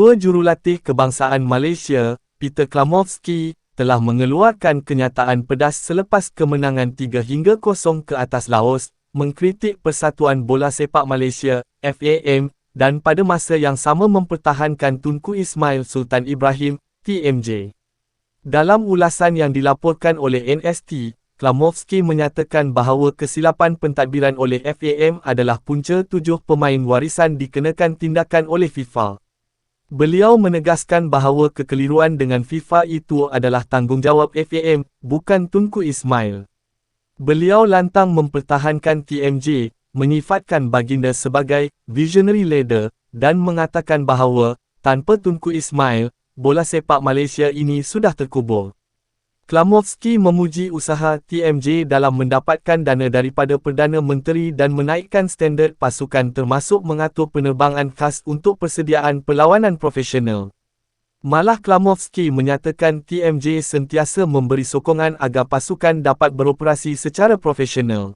Ketua Jurulatih Kebangsaan Malaysia, Peter Klamovski, telah mengeluarkan kenyataan pedas selepas kemenangan 3 hingga 0 ke atas Laos, mengkritik Persatuan Bola Sepak Malaysia, FAM, dan pada masa yang sama mempertahankan Tunku Ismail Sultan Ibrahim, TMJ. Dalam ulasan yang dilaporkan oleh NST, Klamovski menyatakan bahawa kesilapan pentadbiran oleh FAM adalah punca tujuh pemain warisan dikenakan tindakan oleh FIFA. Beliau menegaskan bahawa kekeliruan dengan FIFA itu adalah tanggungjawab FAM, bukan Tunku Ismail. Beliau lantang mempertahankan TMJ, menyifatkan baginda sebagai visionary leader dan mengatakan bahawa tanpa Tunku Ismail, bola sepak Malaysia ini sudah terkubur. Klamovski memuji usaha TMJ dalam mendapatkan dana daripada Perdana Menteri dan menaikkan standard pasukan termasuk mengatur penerbangan khas untuk persediaan perlawanan profesional. Malah Klamovski menyatakan TMJ sentiasa memberi sokongan agar pasukan dapat beroperasi secara profesional.